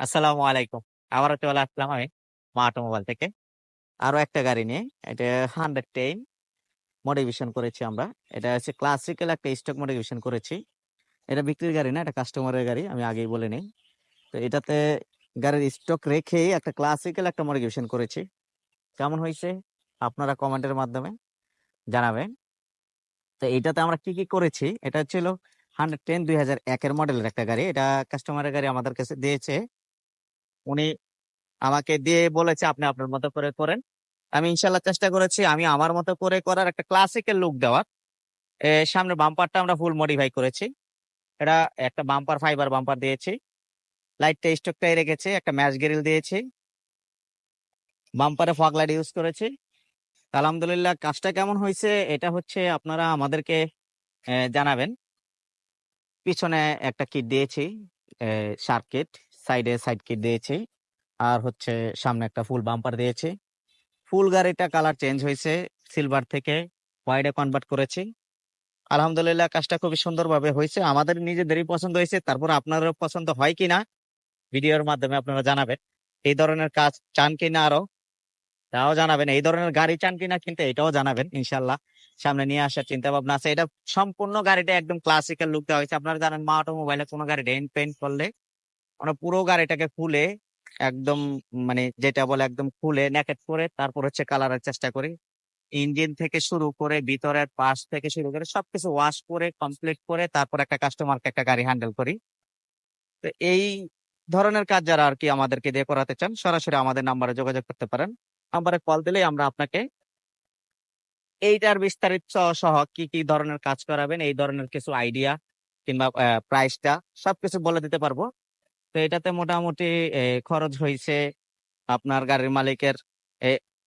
আসসালামু আলাইকুম। আবারও চলে আসলাম আমি মা অটোমোবাইল থেকে। আরও একটা গাড়ি নিয়ে। এটা 110 মডিফিকেশন করেছি আমরা। এটা হচ্ছে ক্লাসিক্যাল একটা স্টক মডিফিকেশন করেছি। এটা বিক্রির গাড়ি না, এটা কাস্টমারের গাড়ি। আমি আগেই বলে নিই তো এটাতে গাড়ির স্টক রেখেই একটা ক্লাসিক্যাল একটা মডিফিকেশন করেছি। কেমন হয়েছে আপনারা কমেন্টের মাধ্যমে জানাবেন। তো এটাতে আমরা কি, কি করেছি? এটা হচ্ছিল 110 2001 এর মডেলের একটা গাড়ি। এটা কাস্টমারের গাড়ি আমাদের কাছে দিয়েছে। উনি আমাকে দিয়ে বলেছে, "আপনি আপনার মতো করে করেন।" আমি ইনশাল্লাহ চেষ্টা করেছি আমি আমার মতো করে করার একটা ক্লাসিক্যাল লুক দেওয়ার। সামনে বাম্পারটা আমরা ফুল মডিফাই করেছি। এটা একটা বাম্পার ফাইবার বাম্পার দিয়েছি। লাইটটা স্টকটাই রেখেছি। একটা ম্যাচ গ্রিল দিয়েছি। বাম্পারে ফগ লাইট ইউজ করেছি। আলহামদুলিল্লাহ কাজটা কেমন হয়েছে এটা হচ্ছে আপনারা আমাদেরকে জানাবেন। পিছনে একটা কিট দিয়েছি। শার্ক কিট, সাইডে সাইড কিট দিয়েছি। আর হচ্ছে সামনে একটা ফুল বাম্পার দিয়েছি। ফুল গাড়িটা কালার চেঞ্জ হয়েছে সিলভার থেকে হোয়াইটে কনভার্ট করেছি। আলহামদুলিল্লাহ কাজটা খুবই সুন্দরভাবে হয়েছে আমাদের নিজেদেরই পছন্দ হয়েছে তারপর আপনারও পছন্দ হয় কিনা ভিডিওর মাধ্যমে আপনারা জানাবেন। এই ধরনের কাজ চান কিনা আরও? তাও জানাবেন। এই ধরনের গাড়ি চান কিনা কিন্তু এটাও জানাবেন ইনশাআল্লাহ। সামনে নিয়ে আসার চিন্তা ভাবনা আছে। এটা সম্পূর্ণ গাড়িটা একদম ক্লাসিক্যাল লুক দেওয়া হয়েছে। আপনারা জানেন মা অটোমোবাইলে কোনো গাড়ি ডেন্ট পেইন্ট করলে মানে পুরো গাড়িটাকে খুলে একদম মানে যেটা বলে একদম খুলে নেকেট করে তারপর হচ্ছে কালারের চেষ্টা করি। ইঞ্জিন থেকে শুরু করে ভিতরের পাশ থেকে শুরু করে সবকিছু ওয়াশ করে কমপ্লিট করে তারপর একটা কাস্টমারকে একটা গাড়ি হ্যান্ডেল করি। তো এই ধরনের কাজ যারা আর কি আমাদেরকে দিয়ে করাতে চান সরাসরি আমাদের নাম্বারে যোগাযোগ করতে পারেন। নাম্বারে কল দিলেই আমরা আপনাকে এইটার বিস্তারিত সহ কি, কি ধরনের কাজ করাবেন এই ধরনের কিছু আইডিয়া কিংবা প্রাইসটা সবকিছু বলে দিতে পারব। তো এটাতে মোটামুটি খরচ হয়েছে আপনার গাড়ির মালিকের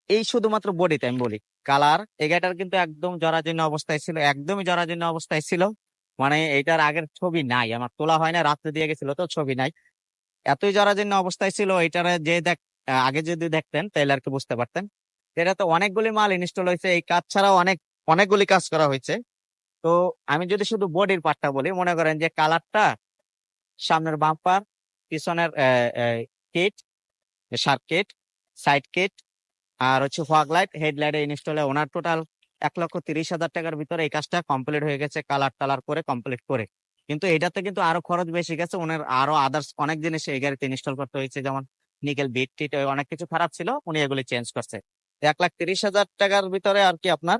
এই শুধুমাত্র বডিতে আমি বলি। কালার এই গাড়িটার কিন্তু একদম জরাজীর্ণ অবস্থায় ছিল। একদমই জরাজীর্ণ অবস্থায় ছিল। মানে এইটার আগের ছবি নাই। আমার তোলা হয় না। রাত্রে দিয়ে গেছিল তো ছবি নাই। এতই জরাজীর্ণ অবস্থায় ছিল এইটারে যে দেখ আগে যদি দেখতেন তাহলে আর কি বুঝতে পারতেন। এটা তো অনেকগুলি মাল ইনস্টল হয়েছে এই কাজ ছাড়াও অনেক অনেকগুলি কাজ করা হয়েছে তো আমি যদি শুধু বডির পার্টটা বলি মনে করেন যে কালারটা, সামনের বাম্পার, পিছনের kit, shark kit, side kit আর হচ্ছে ফগ লাইট, হেডলাইটে ইনস্টলে ওনার টোটাল ৳১,৩০,০০০ র ভিতরে এই কাজটা কমপ্লিট হয়ে গেছে কালার-টালার করে কমপ্লিট করে। কিন্তু এটাতে কিন্তু আরও খরচ বেশি গেছে। উনার আরও আদার্স অনেক জিনিস এই গাড়িতে ইনস্টল করতে হয়েছে যেমন নিকেল বিট-টিট অনেক কিছু খারাপ ছিল। উনি এগুলি চেঞ্জ করছে। এক লাখ তিরিশ হাজার টাকার ভিতরে আর কি আপনার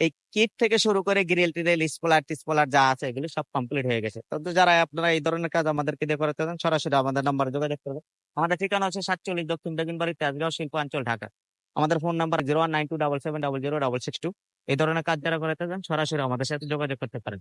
এই কিট থেকে শুরু করে গ্রিল-টিরিল, স্পলার টিসপলার যা আছে এগুলো সব কমপ্লিট হয়ে গেছে। তো যারা আপনারা এই ধরনের কাজ আমাদেরকে দিয়ে করাতে চান সরাসরি আমাদের নাম্বারে যোগাযোগ করবেন। আমাদের ঠিকানা হচ্ছে ৪৭ দক্ষিণ বেগুনবাড়ি, তেজগাঁও, শিল্পাঞ্চল, ঢাকা। আমাদের ফোন নাম্বার 01927700662 এই ধরনের কাজ যারা করাতে চান সরাসরি আমাদের সাথে যোগাযোগ করতে পারেন।